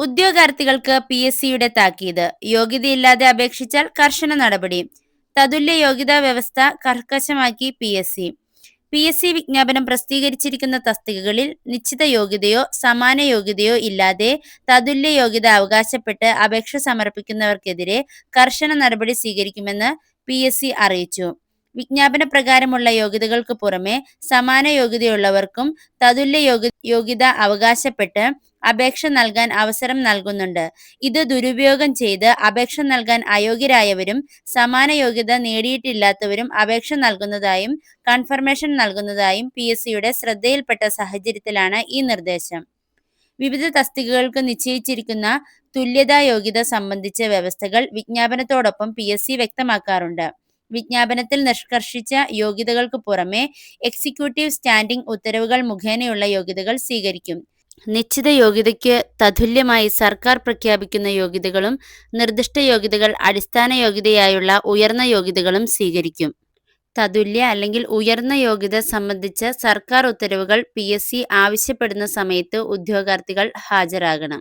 ഉദ്യോഗാർത്ഥികൾക്ക് P S സിയുടെ താക്കീത്. യോഗ്യതയില്ലാതെ അപേക്ഷിച്ചാൽ കർശന നടപടി. തതുല്യ യോഗ്യതാ വ്യവസ്ഥ കർക്കശമാക്കി P S C P S C വിജ്ഞാപനം പ്രസിദ്ധീകരിച്ചിരിക്കുന്ന തസ്തികകളിൽ നിശ്ചിത യോഗ്യതയോ സമാന യോഗ്യതയോ ഇല്ലാതെ തതുല്യ യോഗ്യത അവകാശപ്പെട്ട് അപേക്ഷ സമർപ്പിക്കുന്നവർക്കെതിരെ കർശന നടപടി സ്വീകരിക്കുമെന്ന് പി അറിയിച്ചു. വിജ്ഞാപന പ്രകാരമുള്ള യോഗ്യതകൾക്ക് പുറമെ സമാന യോഗ്യതയുള്ളവർക്കും തതുല്യ യോഗ്യ യോഗ്യത അവകാശപ്പെട്ട് അപേക്ഷ നൽകാൻ അവസരം നൽകുന്നുണ്ട്. ഇത് ദുരുപയോഗം ചെയ്ത് അപേക്ഷ നൽകാൻ അയോഗ്യരായവരും സമാന യോഗ്യത നേടിയിട്ടില്ലാത്തവരും അപേക്ഷ നൽകുന്നതായും കൺഫർമേഷൻ നൽകുന്നതായും പി എസ് സിയുടെ ശ്രദ്ധയിൽപ്പെട്ട സാഹചര്യത്തിലാണ് ഈ നിർദ്ദേശം. വിവിധ തസ്തികകൾക്ക് നിശ്ചയിച്ചിരിക്കുന്ന തുല്യതാ യോഗ്യത സംബന്ധിച്ച വ്യവസ്ഥകൾ വിജ്ഞാപനത്തോടൊപ്പം പി വ്യക്തമാക്കാറുണ്ട്. വിജ്ഞാപനത്തിൽ നിഷ്കർഷിച്ച യോഗ്യതകൾക്ക് പുറമെ എക്സിക്യൂട്ടീവ് സ്റ്റാൻഡിംഗ് ഉത്തരവുകൾ മുഖേനയുള്ള യോഗ്യതകൾ സ്വീകരിക്കും. നിശ്ചിത യോഗ്യതയ്ക്ക് തതുല്യമായി സർക്കാർ പ്രഖ്യാപിക്കുന്ന യോഗ്യതകളും നിർദ്ദിഷ്ട യോഗ്യതകൾ അടിസ്ഥാന യോഗ്യതയായുള്ള ഉയർന്ന യോഗ്യതകളും സ്വീകരിക്കും. തതുല്യ അല്ലെങ്കിൽ ഉയർന്ന യോഗ്യത സംബന്ധിച്ച സർക്കാർ ഉത്തരവുകൾ പി ആവശ്യപ്പെടുന്ന സമയത്ത് ഉദ്യോഗാർത്ഥികൾ ഹാജരാകണം.